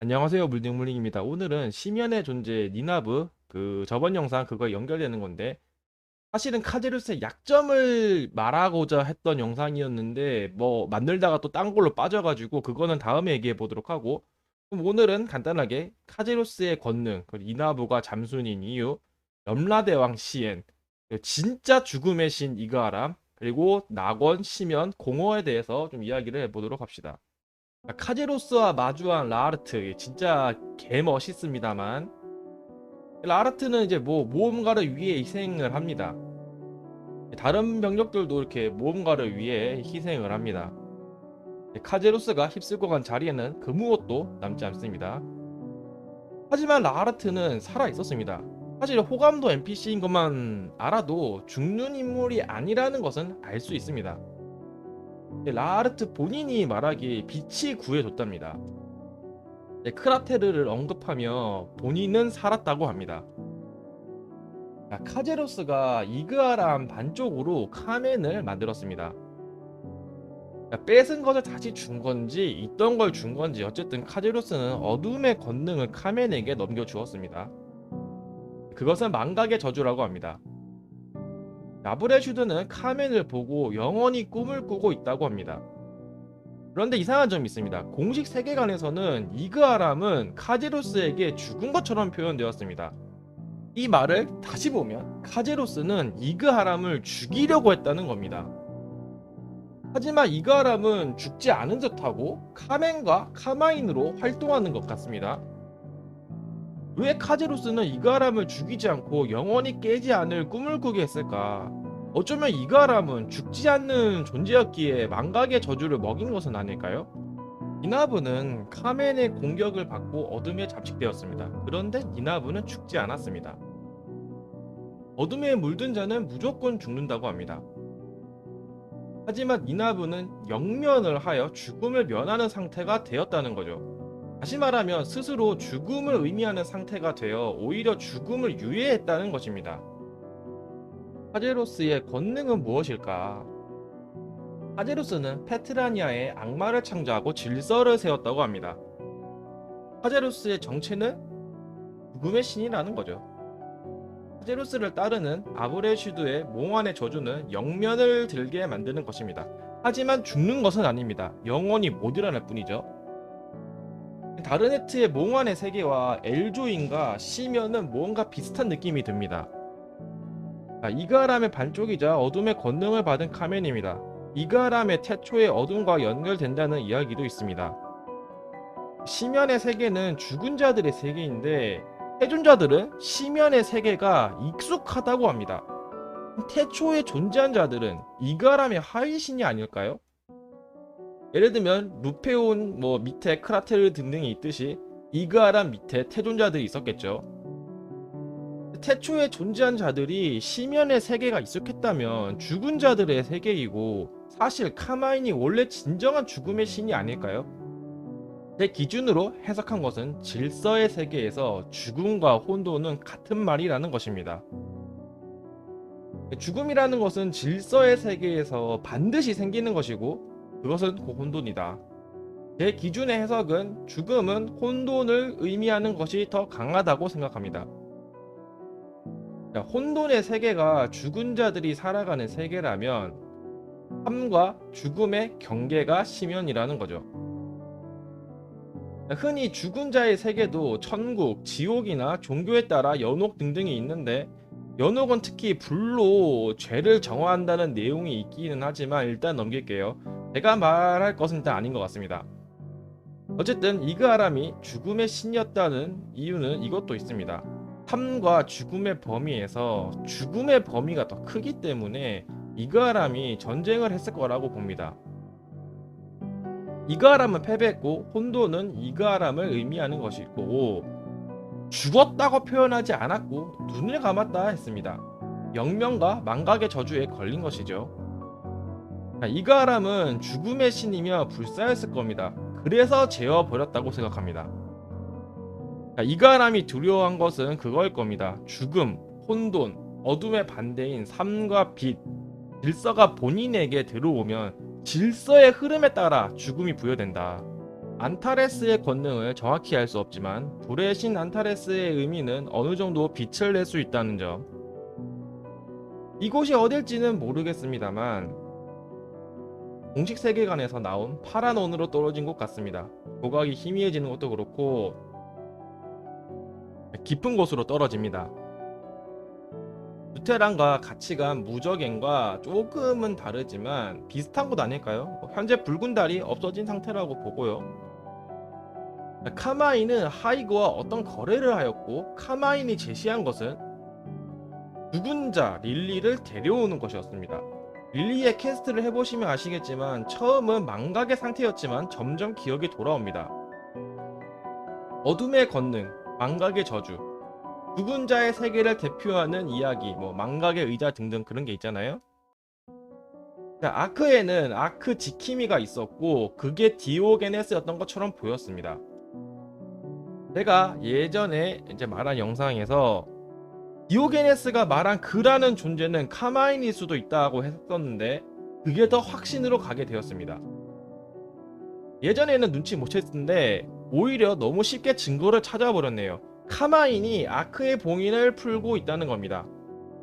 안녕하세요 물딩물딩입니다. 오늘은 심연의 존재 니나브 그 저번 영상 그거 연결되는 건데 사실은 카제루스의 약점을 말하고자 했던 영상이었는데 뭐 만들다가 또 딴 걸로 빠져가지고 그거는 다음에 얘기해 보도록 하고 그럼 오늘은 간단하게 카제루스의 권능 그 니나브가 잠순인 이유 염라대왕 시엔 그 진짜 죽음의 신 이그아람 그리고 낙원 심연 공허에 대해서 좀 이야기를 해보도록 합시다. 아, 카제로스와 마주한 라르트 진짜 개 멋있습니다만 라르트는 이제 뭐 모험가를 위해 희생을 합니다. 다른 병력들도 이렇게 모험가를 위해 희생을 합니다. 카제로스가 휩쓸고 간 자리에는 그 무엇도 남지 않습니다. 하지만 라르트는 살아 있었습니다. 사실 호감도 NPC인 것만 알아도 죽는 인물이 아니라는 것은 알 수 있습니다. 라르트 본인이 말하기에 빛이 구해줬답니다. 네, 크라테르를 언급하며 본인은 살았다고 합니다. 자, 카제로스가 이그아람 반쪽으로 카멘을 만들었습니다. 자, 뺏은 것을 다시 준 건지 있던 걸 준 건지 어쨌든 카제로스는 어둠의 권능을 카멘에게 넘겨주었습니다. 그것은 망각의 저주라고 합니다. 나브레슈드는 카멘을 보고 영원히 꿈을 꾸고 있다고 합니다. 그런데 이상한 점이 있습니다. 공식 세계관에서는 이그아람은 카제로스에게 죽은 것처럼 표현되었습니다. 이 말을 다시 보면 카제로스는 이그아람을 죽이려고 했다는 겁니다. 하지만 이그아람은 죽지 않은 듯하고 카멘과 카마인으로 활동하는 것 같습니다. 왜 카제로스는 이가람을 죽이지 않고 영원히 깨지 않을 꿈을 꾸게 했을까? 어쩌면 이가람은 죽지 않는 존재였기에 망각의 저주를 먹인 것은 아닐까요? 니나브는 카멘의 공격을 받고 어둠에 잠식되었습니다. 그런데 니나브는 죽지 않았습니다. 어둠에 물든 자는 무조건 죽는다고 합니다. 하지만 니나브는 영면을 하여 죽음을 면하는 상태가 되었다는 거죠. 다시 말하면 스스로 죽음을 의미하는 상태가 되어 오히려 죽음을 유예했다는 것입니다. 하제로스의 권능은 무엇일까? 하제로스는 페트라니아에 악마를 창조하고 질서를 세웠다고 합니다. 하제로스의 정체는 죽음의 신이라는 거죠. 하제로스를 따르는 아브레슈드의 몽환의 저주는 영면을 들게 만드는 것입니다. 하지만 죽는 것은 아닙니다. 영원히 못 일어날 뿐이죠. 다르네트의 몽환의 세계와 엘조인과 시면은 뭔가 비슷한 느낌이 듭니다. 아, 이가람의 반쪽이자 어둠의 권능을 받은 카멘입니다. 이가람의 태초의 어둠과 연결된다는 이야기도 있습니다. 시면의 세계는 죽은 자들의 세계인데 해존자들은 시면의 세계가 익숙하다고 합니다. 태초에 존재한 자들은 이가람의 하위신이 아닐까요? 예를 들면 루페온 뭐 밑에 크라테르 등등이 있듯이 이그아람 밑에 태존자들이 있었겠죠. 태초에 존재한 자들이 시면의 세계가 익숙했다면 죽은 자들의 세계이고 사실 카마인이 원래 진정한 죽음의 신이 아닐까요? 제 기준으로 해석한 것은 질서의 세계에서 죽음과 혼돈은 같은 말이라는 것입니다. 죽음이라는 것은 질서의 세계에서 반드시 생기는 것이고 그것은 혼돈이다. 제 기준의 해석은 죽음은 혼돈을 의미하는 것이 더 강하다고 생각합니다. 혼돈의 세계가 죽은 자들이 살아가는 세계라면 삶과 죽음의 경계가 심연이라는 거죠. 흔히 죽은 자의 세계도 천국, 지옥이나 종교에 따라 연옥 등등이 있는데 연옥은 특히 불로 죄를 정화한다는 내용이 있기는 하지만 일단 넘길게요. 제가 말할 것은 일단 아닌 것 같습니다. 어쨌든 이그아람이 죽음의 신이었다는 이유는 이것도 있습니다. 삶과 죽음의 범위에서 죽음의 범위가 더 크기 때문에 이그아람이 전쟁을 했을 거라고 봅니다. 이그아람은 패배했고 혼돈은 이그아람을 의미하는 것이고 죽었다고 표현하지 않았고 눈을 감았다 했습니다. 영명과 망각의 저주에 걸린 것이죠. 이그아람은 죽음의 신이며 불사였을 겁니다. 그래서 재워버렸다고 생각합니다. 이가람이 두려워한 것은 그거일 겁니다. 죽음, 혼돈, 어둠의 반대인 삶과 빛, 질서가 본인에게 들어오면 질서의 흐름에 따라 죽음이 부여된다. 안타레스의 권능을 정확히 알 수 없지만 불의 신 안타레스의 의미는 어느 정도 빛을 낼 수 있다는 점. 이곳이 어딜지는 모르겠습니다만 공식 세계관에서 나온 파란 원으로 떨어진 것 같습니다. 조각이 희미해지는 것도 그렇고 깊은 곳으로 떨어집니다. 루테란과 가치관 무적행과 조금은 다르지만 비슷한 곳 아닐까요? 현재 붉은 달이 없어진 상태라고 보고요. 카마인은 하이그와 어떤 거래를 하였고 카마인이 제시한 것은 죽은 자 릴리를 데려오는 것이었습니다. 릴리의 캐스트를 해보시면 아시겠지만 처음은 망각의 상태였지만 점점 기억이 돌아옵니다. 어둠의 권능, 망각의 저주, 죽은 자의 세계를 대표하는 이야기, 뭐 망각의 의자 등등 그런 게 있잖아요. 자, 아크에는 아크 지키미가 있었고 그게 디오게네스였던 것처럼 보였습니다. 제가 예전에 이제 말한 영상에서 디오게네스가 말한 그라는 존재는 카마인일 수도 있다고 했었는데 그게 더 확신으로 가게 되었습니다. 예전에는 눈치 못 챘는데 오히려 너무 쉽게 증거를 찾아버렸네요. 카마인이 아크의 봉인을 풀고 있다는 겁니다.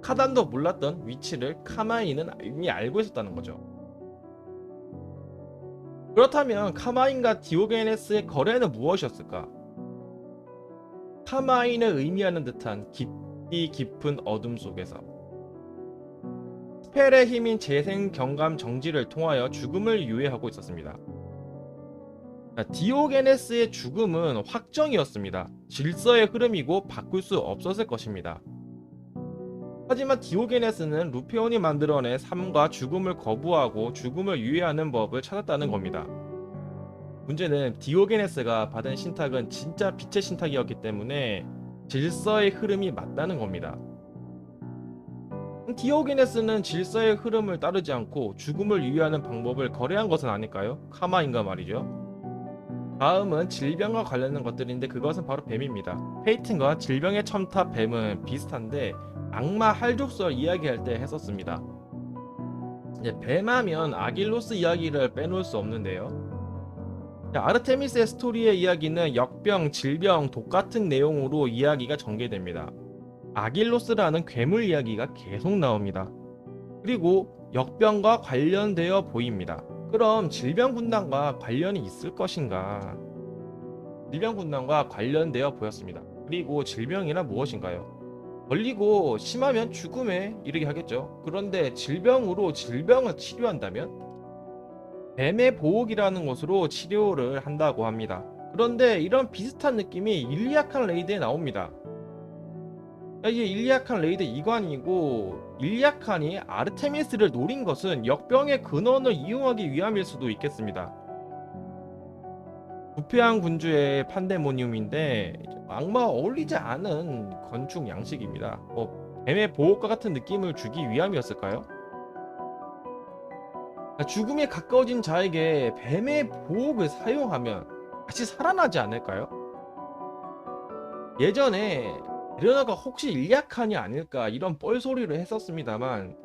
카단도 몰랐던 위치를 카마인은 이미 알고 있었다는 거죠. 그렇다면 카마인과 디오게네스의 거래는 무엇이었을까? 카마인을 의미하는 듯한 깊 이 깊은 어둠 속에서 스펠의 힘인 재생 경감 정지를 통하여 죽음을 유예하고 있었습니다. 자, 디오게네스의 죽음은 확정이었습니다. 질서의 흐름이고 바꿀 수 없었을 것입니다. 하지만 디오게네스는 루페온이 만들어낸 삶과 죽음을 거부하고 죽음을 유예하는 법을 찾았다는 겁니다. 문제는 디오게네스가 받은 신탁은 진짜 빛의 신탁이었기 때문에 질서의 흐름이 맞다는 겁니다. 디오게네스는 질서의 흐름을 따르지 않고 죽음을 유예하는 방법을 거래한 것은 아닐까요? 카마인가 말이죠. 다음은 질병과 관련된 것들인데 그것은 바로 뱀입니다. 페이튼과 질병의 첨탑 뱀은 비슷한데 악마 할족설 이야기할 때 했었습니다. 뱀하면 아길로스 이야기를 빼놓을 수 없는데요. 자, 아르테미스의 스토리의 이야기는 역병, 질병, 독 같은 내용으로 이야기가 전개됩니다. 아길로스라는 괴물 이야기가 계속 나옵니다. 그리고 역병과 관련되어 보입니다. 그럼 질병 군단과 관련이 있을 것인가? 질병 군단과 관련되어 보였습니다. 그리고 질병이란 무엇인가요? 걸리고 심하면 죽음에 이르게 하겠죠. 그런데 질병으로 질병을 치료한다면 뱀의 보호기라는 것으로 치료를 한다고 합니다. 그런데 이런 비슷한 느낌이 일리아칸 레이드에 나옵니다. 이게 일리아칸 레이드 이관이고 일리아칸이 아르테미스를 노린 것은 역병의 근원을 이용하기 위함일 수도 있겠습니다. 부패한 군주의 판데모니움인데 악마와 어울리지 않은 건축 양식입니다. 뭐 뱀의 보호과 같은 느낌을 주기 위함이었을까요? 죽음에 가까워진 자에게 뱀의 보호를 사용하면 다시 살아나지 않을까요? 예전에 베르너가 혹시 일리아칸이 아닐까 이런 뻘소리를 했었습니다만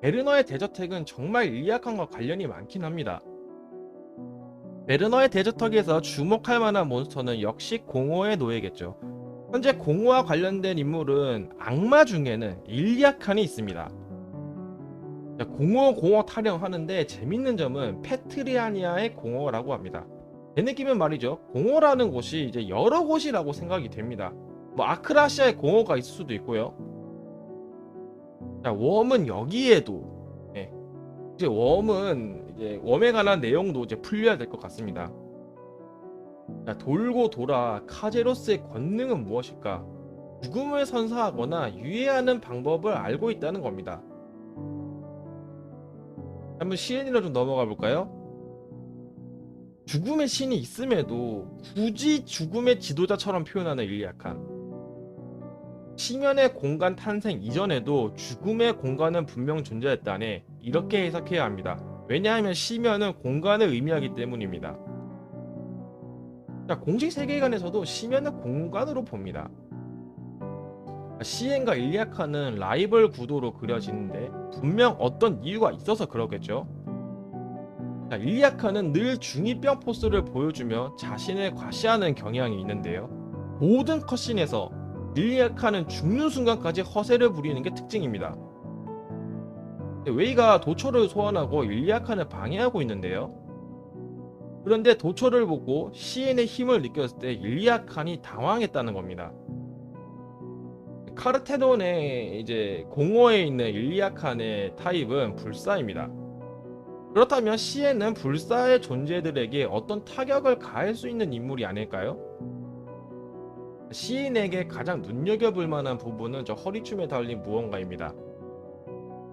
베르너의 대저택은 정말 일리아칸과 관련이 많긴 합니다. 베르너의 대저택에서 주목할 만한 몬스터는 역시 공허의 노예겠죠. 현재 공허와 관련된 인물은 악마 중에는 일리아칸이 있습니다. 공허 공허 타령하는데 재밌는 점은 페트리아니아의 공허라고 합니다. 제 느낌은 말이죠. 공허라는 곳이 이제 여러 곳이라고 생각이 됩니다. 뭐 아크라시아의 공허가 있을 수도 있고요. 자, 웜은 여기에도 네. 이제 웜은 이제 웜에 관한 내용도 이제 풀려야 될 것 같습니다. 자, 돌고 돌아 카제로스의 권능은 무엇일까? 죽음을 선사하거나 유예하는 방법을 알고 있다는 겁니다. 한번 시엔이로 좀 넘어가 볼까요? 죽음의 신이 있음에도 굳이 죽음의 지도자처럼 표현하는 일리아칸. 시면의 공간 탄생 이전에도 죽음의 공간은 분명 존재했다네 이렇게 해석해야 합니다. 왜냐하면 시면은 공간을 의미하기 때문입니다. 자, 공식 세계관에서도 시면은 공간으로 봅니다. 시엔과 일리아카는 라이벌 구도로 그려지는데 분명 어떤 이유가 있어서 그러겠죠. 자, 일리아카는 늘 중2병 포스를 보여주며 자신을 과시하는 경향이 있는데요. 모든 컷신에서 일리아카는 죽는 순간까지 허세를 부리는 게 특징입니다. 웨이가 도초를 소환하고 일리아카를 방해하고 있는데요. 그런데 도초를 보고 시엔의 힘을 느꼈을 때 일리아칸이 당황했다는 겁니다. 카르테논의 이제 공허에 있는 일리아칸의 타입은 불사입니다. 그렇다면 시엔은 불사의 존재들에게 어떤 타격을 가할 수 있는 인물이 아닐까요? 시인에게 가장 눈여겨볼 만한 부분은 저 허리춤에 달린 무언가입니다.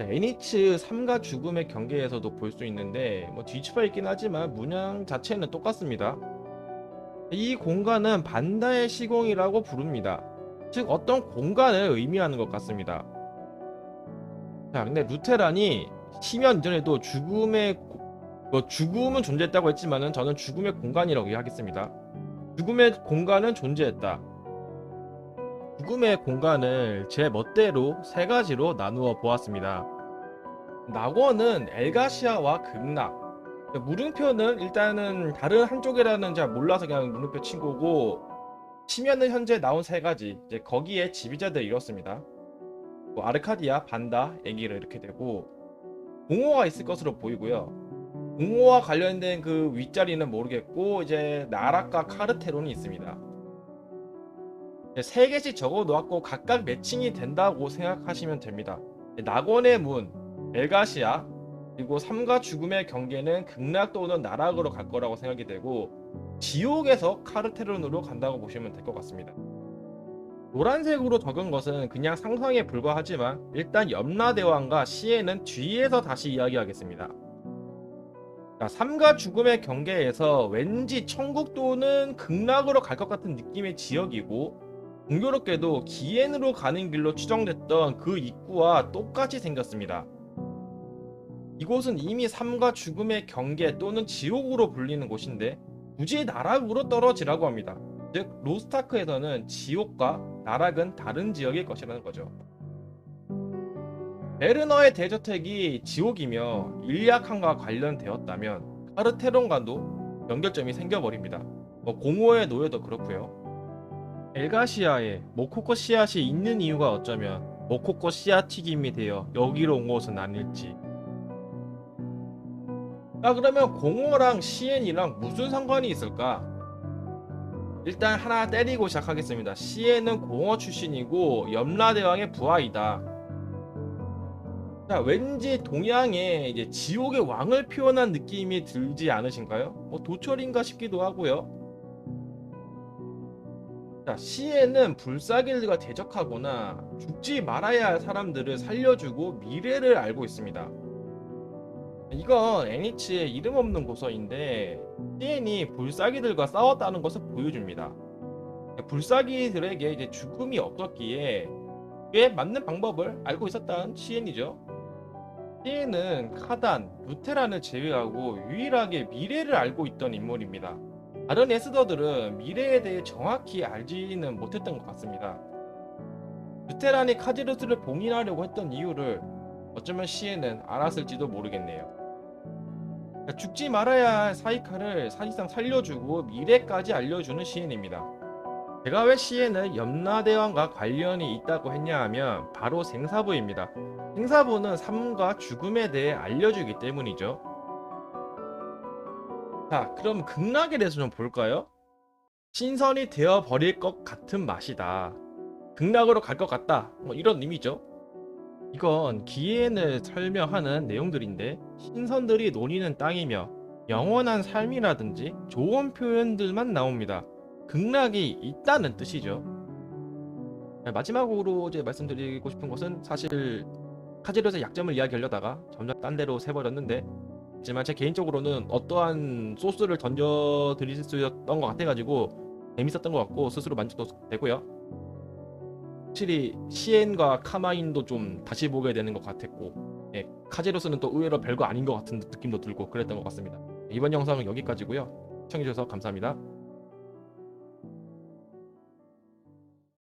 애니츠 3과 죽음의 경계에서도 볼 수 있는데 뭐 뒤집어 있긴 하지만 문양 자체는 똑같습니다. 이 공간은 반다의 시공이라고 부릅니다. 즉 어떤 공간을 의미하는 것 같습니다. 자, 근데 루테란이 심연 이전에도 죽음의 고- 뭐 죽음은 존재했다고 했지만은 저는 죽음의 공간이라고 이야기하겠습니다. 죽음의 공간은 존재했다. 죽음의 공간을 제 멋대로 세 가지로 나누어 보았습니다. 낙원은 엘가시아와 극락. 물음표는 일단은 다른 한쪽이라는 잘 몰라서 그냥 물음표 친 거고 치면은 현재 나온 세 가지 이제 거기에 지휘자들이 이렇습니다. 뭐 아르카디아, 반다, 에기르 이렇게 되고 공허가 있을 것으로 보이고요. 공허와 관련된 그 윗자리는 모르겠고 이제 나락과 카르테론이 있습니다. 네, 세 개씩 적어 놓았고 각각 매칭이 된다고 생각하시면 됩니다. 네, 낙원의 문, 엘가시아, 그리고 삶과 죽음의 경계는 극락 또는 나락으로 갈 거라고 생각이 되고 지옥에서 카르테론으로 간다고 보시면 될 것 같습니다. 노란색으로 적은 것은 그냥 상상에 불과하지만 일단 염라대왕과 시에는 뒤에서 다시 이야기하겠습니다. 자, 삶과 죽음의 경계에서 왠지 천국 또는 극락으로 갈 것 같은 느낌의 지역이고 공교롭게도 기엔으로 가는 길로 추정됐던 그 입구와 똑같이 생겼습니다. 이곳은 이미 삶과 죽음의 경계 또는 지옥으로 불리는 곳인데 굳이 나락으로 떨어지라고 합니다. 즉 로스타크에서는 지옥과 나락은 다른 지역일 것이라는 거죠. 베르너의 대저택이 지옥이며 일리아칸과 관련되었다면 카르테론과도 연결점이 생겨버립니다. 뭐 공허의 노예도 그렇고요. 엘가시아에 모코코 씨앗이 있는 이유가 어쩌면 모코코 씨앗 튀김이 되어 여기로 온 것은 아닐지. 자 그러면 공허랑 시엔이랑 무슨 상관이 있을까? 일단 하나 때리고 시작하겠습니다. 시엔은 공허 출신이고 염라대왕의 부하이다. 자, 왠지 동양에 이제 지옥의 왕을 표현한 느낌이 들지 않으신가요? 뭐 도철인가 싶기도 하고요. 자, 시에는 불사길과 대적하거나 죽지 말아야 할 사람들을 살려주고 미래를 알고 있습니다. 이건 애니치의 이름 없는 고서인데 시엔이 불사기들과 싸웠다는 것을 보여줍니다. 불사기들에게 이제 죽음이 없었기에 그에 맞는 방법을 알고 있었다는 시엔이죠. 시엔은 카단, 루테란을 제외하고 유일하게 미래를 알고 있던 인물입니다. 다른 에스더들은 미래에 대해 정확히 알지는 못했던 것 같습니다. 루테란이 카지루스를 봉인하려고 했던 이유를 어쩌면 시엔은 알았을지도 모르겠네요. 그러니까 죽지 말아야 할 사이카를 사실상 살려주고 미래까지 알려주는 시엔입니다. 제가 왜 시엔은 염라대왕과 관련이 있다고 했냐 하면 바로 생사부입니다. 생사부는 삶과 죽음에 대해 알려주기 때문이죠. 자, 그럼 극락에 대해서 좀 볼까요? 신선이 되어 버릴 것 같은 맛이다. 극락으로 갈 것 같다. 뭐 이런 의미죠. 이건 기엔을 설명하는 내용들인데 신선들이 노리는 땅이며 영원한 삶이라든지 좋은 표현들만 나옵니다. 극락이 있다는 뜻이죠. 네, 마지막으로 이제 말씀드리고 싶은 것은 사실 카지로의 약점을 이야기하려다가 점점 딴 데로 새버렸는데 하지만 제 개인적으로는 어떠한 소스를 던져 드릴 수 있었던 것 같아가지고 재밌었던 것 같고 스스로 만족도 되고요. 확실히 시엔과 카마인도 좀 다시 보게 되는 것 같았고 예, 카제로스는 또 의외로 별거 아닌 것 같은 느낌도 들고 그랬던 것 같습니다. 이번 영상은 여기까지고요. 시청해주셔서 감사합니다.